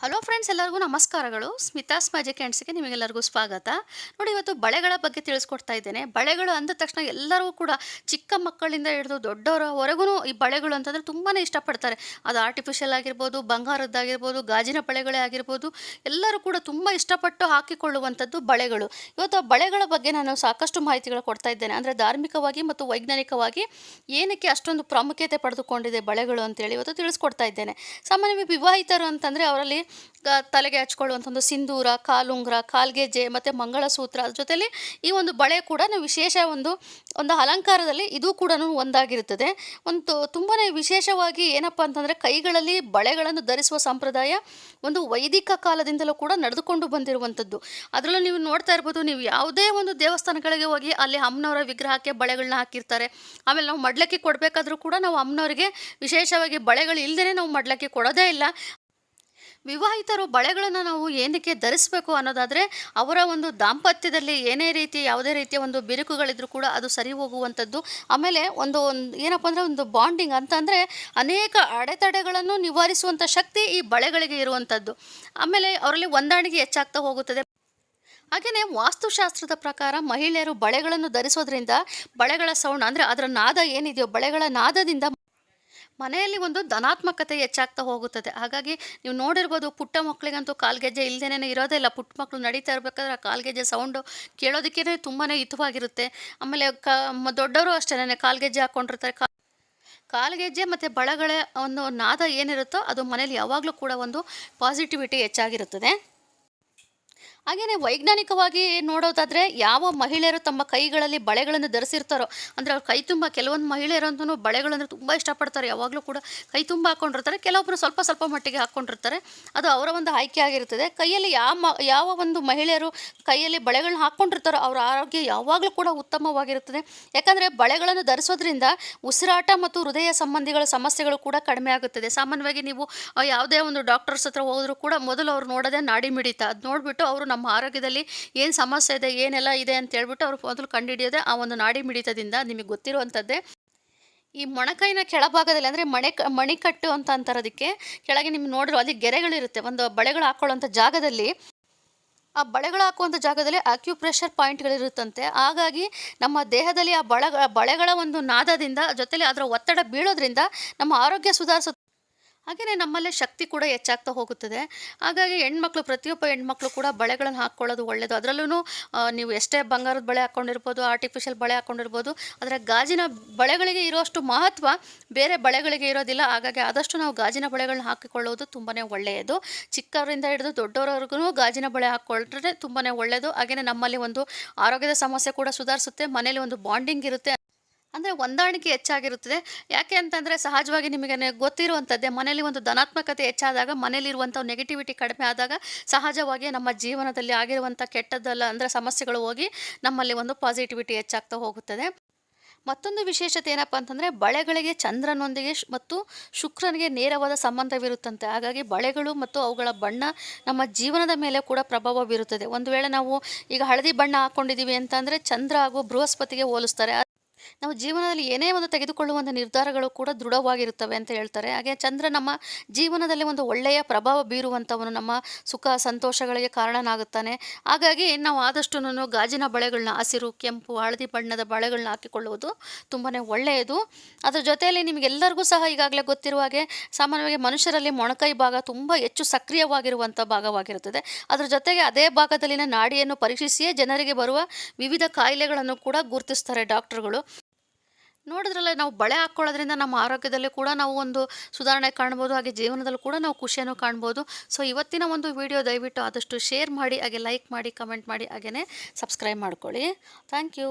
Hallo? Friends ಎಲ್ಲರಿಗೂ ನಮಸ್ಕಾರಗಳು. Smitha's magic ಹ್ಯಾಂಡ್ಸ್ಗೆ ನಿಮಗೆಲ್ಲರಿಗೂ ಸ್ವಾಗತ. ನೋಡಿ, ಇವತ್ತು ಬಳೆಗಳ ಬಗ್ಗೆ ತಿಳಿಸ್ಕೊಡ್ತಾ ಇದ್ದೇನೆ. ಬಳೆಗಳು ಅಂದ ತಕ್ಷಣ ಎಲ್ಲರೂ ಕೂಡ ಚಿಕ್ಕ ಮಕ್ಕಳಿಂದ ಹಿಡಿದು ದೊಡ್ಡವರವರೆಗೂ ಈ ಬಳೆಗಳು ಅಂತಂದರೆ ತುಂಬಾ ಇಷ್ಟಪಡ್ತಾರೆ. ಅದು ಆರ್ಟಿಫಿಷಿಯಲ್ ಆಗಿರ್ಬೋದು, ಬಂಗಾರದ್ದಾಗಿರ್ಬೋದು, ಗಾಜಿನ ಬಳೆಗಳೇ ಆಗಿರ್ಬೋದು, ಎಲ್ಲರೂ ಕೂಡ ತುಂಬ ಇಷ್ಟಪಟ್ಟು ಹಾಕಿಕೊಳ್ಳುವಂಥದ್ದು ಬಳೆಗಳು. ಇವತ್ತು ಆ ಬಳೆಗಳ ಬಗ್ಗೆ ನಾನು ಸಾಕಷ್ಟು ಮಾಹಿತಿಗಳು ಕೊಡ್ತಾ ಇದ್ದೇನೆ. ಅಂದರೆ ಧಾರ್ಮಿಕವಾಗಿ ಮತ್ತು ವೈಜ್ಞಾನಿಕವಾಗಿ ಏನಕ್ಕೆ ಅಷ್ಟೊಂದು ಪ್ರಾಮುಖ್ಯತೆ ಪಡೆದುಕೊಂಡಿದೆ ಬಳೆಗಳು ಅಂತೇಳಿ ಇವತ್ತು ತಿಳಿಸ್ಕೊಡ್ತಾ ಇದ್ದೇನೆ. ಸಾಮಾನ್ಯವಾಗಿ ವಿವಾಹಿತರು ಅಂತಂದರೆ ಅವರಲ್ಲಿ ತಲೆಗೆ ಹಚ್ಕೊಳ್ಳುವಂಥ ಒಂದು ಸಿಂಧೂರ, ಕಾಲುಂಗ್ರ, ಕಾಲ್ಗೆಜ್ಜೆ ಮತ್ತು ಮಂಗಳಸೂತ್ರ. ಅದ್ರ ಜೊತೆಯಲ್ಲಿ ಈ ಒಂದು ಬಳೆ ಕೂಡ ವಿಶೇಷ ಒಂದು ಒಂದು ಅಲಂಕಾರದಲ್ಲಿ ಇದು ಕೂಡ ಒಂದಾಗಿರುತ್ತದೆ. ಒಂದು ತುಂಬಾ ವಿಶೇಷವಾಗಿ ಏನಪ್ಪ ಅಂತಂದರೆ ಕೈಗಳಲ್ಲಿ ಬಳೆಗಳನ್ನು ಧರಿಸುವ ಸಂಪ್ರದಾಯ ಒಂದು ವೈದಿಕ ಕಾಲದಿಂದಲೂ ಕೂಡ ನಡೆದುಕೊಂಡು ಬಂದಿರುವಂಥದ್ದು. ಅದರಲ್ಲೂ ನೀವು ನೋಡ್ತಾ ಇರ್ಬೋದು, ನೀವು ಯಾವುದೇ ಒಂದು ದೇವಸ್ಥಾನಗಳಿಗೆ ಹೋಗಿ ಅಲ್ಲಿ ಅಮ್ಮನವರ ವಿಗ್ರಹಕ್ಕೆ ಬಳೆಗಳನ್ನ ಹಾಕಿರ್ತಾರೆ. ಆಮೇಲೆ ನಾವು ಮಡ್ಲಕ್ಕಿ ಕೊಡಬೇಕಾದ್ರೂ ಕೂಡ ನಾವು ಅಮ್ಮನವರಿಗೆ ವಿಶೇಷವಾಗಿ ಬಳೆಗಳು ಇಲ್ಲದೇ ನಾವು ಮಡ್ಲಕ್ಕಿ ಕೊಡೋದೇ ಇಲ್ಲ. ವಿವಾಹಿತರು ಬಳೆಗಳನ್ನು ನಾವು ಏನಕ್ಕೆ ಧರಿಸಬೇಕು ಅನ್ನೋದಾದರೆ ಅವರ ಒಂದು ದಾಂಪತ್ಯದಲ್ಲಿ ಏನೇ ರೀತಿ ಯಾವುದೇ ರೀತಿಯ ಒಂದು ಬಿರುಕುಗಳಿದ್ರೂ ಕೂಡ ಅದು ಸರಿ ಹೋಗುವಂಥದ್ದು. ಆಮೇಲೆ ಒಂದು ಒಂದು ಏನಪ್ಪ ಅಂದರೆ ಒಂದು ಬಾಂಡಿಂಗ್ ಅಂತಂದರೆ ಅನೇಕ ಅಡೆತಡೆಗಳನ್ನು ನಿವಾರಿಸುವಂಥ ಶಕ್ತಿ ಈ ಬಳೆಗಳಿಗೆ ಇರುವಂಥದ್ದು. ಆಮೇಲೆ ಅವರಲ್ಲಿ ಹೊಂದಾಣಿಕೆ ಹೆಚ್ಚಾಗ್ತಾ ಹೋಗುತ್ತದೆ. ಹಾಗೆಯೇ ವಾಸ್ತುಶಾಸ್ತ್ರದ ಪ್ರಕಾರ ಮಹಿಳೆಯರು ಬಳೆಗಳನ್ನು ಧರಿಸೋದ್ರಿಂದ ಬಳೆಗಳ ಸೌಂಡ್ ಅಂದರೆ ಅದರ ನಾದ ಏನಿದೆಯೋ ಬಳೆಗಳ ನಾದದಿಂದ ಮನೆಯಲ್ಲಿ ಒಂದು ಧನಾತ್ಮಕತೆ ಹೆಚ್ಚಾಗ್ತಾ ಹೋಗುತ್ತದೆ. ಹಾಗಾಗಿ ನೀವು ನೋಡಿರ್ಬೋದು ಪುಟ್ಟ ಮಕ್ಕಳಿಗಂತೂ ಕಾಲ್ಗೆಜ್ಜೆ ಇಲ್ಲದೇನೆ ಇರೋದೇ ಇಲ್ಲ. ಪುಟ್ಟ ಮಕ್ಕಳು ನಡೀತಾ ಇರಬೇಕಾದ್ರೆ ಆ ಕಾಲ್ಗೆಜ್ಜೆ ಸೌಂಡು ಕೇಳೋದಕ್ಕೇ ತುಂಬಾ ಹಿತವಾಗಿರುತ್ತೆ. ಆಮೇಲೆ ಕ ದೊಡ್ಡವರು ಅಷ್ಟೇ ಕಾಲ್ಗೆಜ್ಜೆ ಹಾಕ್ಕೊಂಡಿರ್ತಾರೆ. ಕಾ, ಕಾಲ್ಗೆಜ್ಜೆ ಮತ್ತು ಬಳಗಳ ಒಂದು ನಾದ ಏನಿರುತ್ತೋ ಅದು ಮನೇಲಿ ಯಾವಾಗಲೂ ಕೂಡ ಒಂದು ಪಾಸಿಟಿವಿಟಿ ಹೆಚ್ಚಾಗಿರುತ್ತದೆ. ಹಾಗೆಯೇ ವೈಜ್ಞಾನಿಕವಾಗಿ ನೋಡೋದಾದರೆ ಯಾವ ಮಹಿಳೆಯರು ತಮ್ಮ ಕೈಗಳಲ್ಲಿ ಬಳೆಗಳನ್ನು ಧರಿಸಿರ್ತಾರೋ, ಅಂದರೆ ಅವ್ರ ಕೈ ತುಂಬ ಕೆಲವೊಂದು ಮಹಿಳೆಯರಂತೂ ಬಳೆಗಳಂದ್ರೆ ತುಂಬ ಇಷ್ಟಪಡ್ತಾರೆ, ಯಾವಾಗಲೂ ಕೂಡ ಕೈ ತುಂಬ ಹಾಕ್ಕೊಂಡಿರ್ತಾರೆ ಕೆಲವೊಬ್ಬರು ಸ್ವಲ್ಪ ಸ್ವಲ್ಪ ಮಟ್ಟಿಗೆ ಹಾಕ್ಕೊಂಡಿರ್ತಾರೆ ಅದು ಅವರ ಒಂದು ಆಯ್ಕೆ ಆಗಿರ್ತದೆ ಕೈಯಲ್ಲಿ ಯಾವ ಯಾವ ಒಂದು ಮಹಿಳೆಯರು ಕೈಯಲ್ಲಿ ಬಳೆಗಳನ್ನ ಹಾಕ್ಕೊಂಡಿರ್ತಾರೋ ಅವರ ಆರೋಗ್ಯ ಯಾವಾಗಲೂ ಕೂಡ ಉತ್ತಮವಾಗಿರುತ್ತದೆ. ಯಾಕಂದರೆ ಬಳೆಗಳನ್ನು ಧರಿಸೋದ್ರಿಂದ ಉಸಿರಾಟ ಮತ್ತು ಹೃದಯ ಸಂಬಂಧಿಗಳ ಸಮಸ್ಯೆಗಳು ಕೂಡ ಕಡಿಮೆ ಆಗುತ್ತದೆ. ಸಾಮಾನ್ಯವಾಗಿ ನೀವು ಯಾವುದೇ ಒಂದು ಡಾಕ್ಟರ್ಸ್ ಹತ್ರ ಹೋದರೂ ಕೂಡ ಮೊದಲು ಅವ್ರು ನೋಡೋದೇ ನಾಡಿ ಮಿಡಿತ ಅದು ನೋಡಿಬಿಟ್ಟು ಅವರು ಆರೋಗ್ಯದಲ್ಲಿ ಏನು ಸಮಸ್ಯೆ ಇದೆ, ಏನೆಲ್ಲ ಇದೆ ಅಂತ ಹೇಳ್ಬಿಟ್ಟು ಅವ್ರು ಮೊದಲು ಕಂಡುಹಿಡಿಯೋದೇ ಆ ಒಂದು ನಾಡಿ ಮಿಡಿತದಿಂದ ನಿಮಗೆ ಗೊತ್ತಿರುವಂಥದ್ದೇ. ಈ ಮೊಣಕೈನ ಕೆಳಭಾಗದಲ್ಲಿ ಅಂದರೆ ಮಣೆ ಮಣಿಕಟ್ಟು ಅಂತ ಅಂತಾರೆ ಅದಕ್ಕೆ ಕೆಳಗೆ ನಿಮ್ಗೆ ನೋಡಿರೋ ಅಲ್ಲಿ ಗೆರೆಗಳಿರುತ್ತೆ. ಒಂದು ಬಳೆಗಳು ಹಾಕೊಳ್ಳೋಂಥ ಜಾಗದಲ್ಲಿ, ಆ ಬಳೆಗಳು ಹಾಕುವಂಥ ಜಾಗದಲ್ಲಿ ಅಕ್ಯುಪ್ರೆಷರ್ ಪಾಯಿಂಟ್ಗಳಿರುತ್ತಂತೆ ಹಾಗಾಗಿ ನಮ್ಮ ದೇಹದಲ್ಲಿ ಆ ಬಳ ಬಳೆಗಳ ಒಂದು ನಾದದಿಂದ ಜೊತೆಲಿ ಅದರ ಒತ್ತಡ ಬೀಳೋದ್ರಿಂದ ನಮ್ಮ ಆರೋಗ್ಯ ಸುಧಾರಿಸುತ್ತೆ. ಹಾಗೆಯೇ ನಮ್ಮಲ್ಲೇ ಶಕ್ತಿ ಕೂಡ ಹೆಚ್ಚಾಗ್ತಾ ಹೋಗುತ್ತದೆ. ಹಾಗಾಗಿ ಹೆಣ್ಮಕ್ಳು, ಪ್ರತಿಯೊಬ್ಬ ಹೆಣ್ಮಕ್ಳು ಕೂಡ ಬಳೆಗಳನ್ನು ಹಾಕ್ಕೊಳ್ಳೋದು ಒಳ್ಳೆಯದು ಅದರಲ್ಲೂ ನೀವು ಎಷ್ಟೇ ಬಂಗಾರದ ಬಳೆ ಹಾಕ್ಕೊಂಡಿರ್ಬೋದು ಆರ್ಟಿಫಿಷಿಯಲ್ ಬಳೆ ಹಾಕ್ಕೊಂಡಿರ್ಬೋದು ಆದರೆ ಗಾಜಿನ ಬಳೆಗಳಿಗೆ ಇರುವಷ್ಟು ಮಹತ್ವ ಬೇರೆ ಬಳೆಗಳಿಗೆ ಇರೋದಿಲ್ಲ. ಹಾಗಾಗಿ ಆದಷ್ಟು ನಾವು ಗಾಜಿನ ಬಳೆಗಳನ್ನ ಹಾಕಿಕೊಳ್ಳೋದು ತುಂಬಾ ಒಳ್ಳೆಯದು. ಚಿಕ್ಕವರಿಂದ ಹಿಡಿದು ದೊಡ್ಡವರವರೆಗೂ ಗಾಜಿನ ಬಳೆ ಹಾಕ್ಕೊಂಡ್ರೆ ತುಂಬಾ ಒಳ್ಳೆಯದು ಹಾಗೆಯೇ ನಮ್ಮಲ್ಲಿ ಒಂದು ಆರೋಗ್ಯದ ಸಮಸ್ಯೆ ಕೂಡ ಸುಧಾರಿಸುತ್ತೆ. ಮನೇಲಿ ಒಂದು ಬಾಂಡಿಂಗ್ ಇರುತ್ತೆ. ಅಂದರೆ ಹೊಂದಾಣಿಕೆ ಹೆಚ್ಚಾಗಿರುತ್ತದೆ. ಯಾಕೆ ಅಂತಂದರೆ ಸಹಜವಾಗಿ ನಿಮಗೆ ಗೊತ್ತಿರುವಂಥದ್ದೇ ಮನೆಯಲ್ಲಿ ಒಂದು ಧನಾತ್ಮಕತೆ ಹೆಚ್ಚಾದಾಗ ಮನೆಯಲ್ಲಿರುವಂಥ ನೆಗೆಟಿವಿಟಿ ಕಡಿಮೆ ಆದಾಗ ಸಹಜವಾಗಿ ನಮ್ಮ ಜೀವನದಲ್ಲಿ ಆಗಿರುವಂಥ ಕೆಟ್ಟದ್ದಲ್ಲ ಅಂದರೆ ಸಮಸ್ಯೆಗಳು ಹೋಗಿ ನಮ್ಮಲ್ಲಿ ಒಂದು ಪಾಸಿಟಿವಿಟಿ ಹೆಚ್ಚಾಗ್ತಾ ಹೋಗುತ್ತದೆ. ಮತ್ತೊಂದು ವಿಶೇಷತೆ ಏನಪ್ಪ ಅಂತಂದರೆ ಬಳೆಗಳಿಗೆ ಚಂದ್ರನೊಂದಿಗೆ ಮತ್ತು ಶುಕ್ರನಿಗೆ ನೇರವಾದ ಸಂಬಂಧವಿರುತ್ತಂತೆ. ಹಾಗಾಗಿ ಬಳೆಗಳು ಮತ್ತು ಅವುಗಳ ಬಣ್ಣ ನಮ್ಮ ಜೀವನದ ಮೇಲೆ ಕೂಡ ಪ್ರಭಾವ ಬೀರುತ್ತದೆ. ಒಂದು ವೇಳೆ ನಾವು ಈಗ ಹಳದಿ ಬಣ್ಣ ಹಾಕ್ಕೊಂಡಿದ್ದೀವಿ ಅಂತಂದರೆ ಚಂದ್ರ ಹಾಗೂ ಬೃಹಸ್ಪತಿಗೆ ಹೋಲಿಸ್ತಾರೆ. ನಾವು ಜೀವನದಲ್ಲಿ ಏನೇ ಒಂದು ತೆಗೆದುಕೊಳ್ಳುವಂಥ ನಿರ್ಧಾರಗಳು ಕೂಡ ದೃಢವಾಗಿರುತ್ತವೆ ಅಂತ ಹೇಳ್ತಾರೆ. ಹಾಗೆ ಚಂದ್ರ ನಮ್ಮ ಜೀವನದಲ್ಲಿ ಒಂದು ಒಳ್ಳೆಯ ಪ್ರಭಾವ ಬೀರುವಂಥವನು ನಮ್ಮ ಸುಖ, ಸಂತೋಷಗಳಿಗೆ ಕಾರಣನಾಗುತ್ತಾನೆ. ಹಾಗಾಗಿ ನಾವು ಆದಷ್ಟು ಗಾಜಿನ ಬಳೆಗಳನ್ನ, ಹಸಿರು, ಕೆಂಪು, ಹಳದಿ ಬಣ್ಣದ ಬಳೆಗಳನ್ನ ಹಾಕಿಕೊಳ್ಳುವುದು ತುಂಬಾ ಒಳ್ಳೆಯದು. ಅದರ ಜೊತೆಯಲ್ಲಿ ನಿಮಗೆಲ್ಲರಿಗೂ ಸಹ ಈಗಾಗಲೇ ಗೊತ್ತಿರುವ ಹಾಗೆ ಸಾಮಾನ್ಯವಾಗಿ ಮನುಷ್ಯರಲ್ಲಿ ಮೊಣಕೈ ಭಾಗ ತುಂಬ ಹೆಚ್ಚು ಸಕ್ರಿಯವಾಗಿರುವಂಥ ಭಾಗವಾಗಿರುತ್ತದೆ. ಅದರ ಜೊತೆಗೆ ಅದೇ ಭಾಗದಲ್ಲಿನ ನಾಡಿಯನ್ನು ಪರೀಕ್ಷಿಸಿಯೇ ಜನರಿಗೆ ಬರುವ ವಿವಿಧ ಕಾಯಿಲೆಗಳನ್ನು ಕೂಡ ಗುರುತಿಸ್ತಾರೆ ಡಾಕ್ಟರ್ಗಳು. ನೋಡಿದ್ರಲ್ಲ, ನಾವು ಬಳೆ ಹಾಕ್ಕೊಳ್ಳೋದ್ರಿಂದ ನಮ್ಮ ಆರೋಗ್ಯದಲ್ಲಿ ಕೂಡ ನಾವು ಒಂದು ಸುಧಾರಣೆ ಕಾಣ್ಬೋದು, ಹಾಗೆ ಜೀವನದಲ್ಲೂ ಕೂಡ ನಾವು ಖುಷಿಯನ್ನು ಕಾಣ್ಬೋದು. ಸೊ ಇವತ್ತಿನ ಒಂದು ವಿಡಿಯೋ ದಯವಿಟ್ಟು ಆದಷ್ಟು ಶೇರ್ ಮಾಡಿ, ಹಾಗೆ ಲೈಕ್ ಮಾಡಿ ಕಮೆಂಟ್ ಮಾಡಿ ಹಾಗೆಯೇ ಸಬ್ಸ್ಕ್ರೈಬ್ ಮಾಡ್ಕೊಳ್ಳಿ. Thank you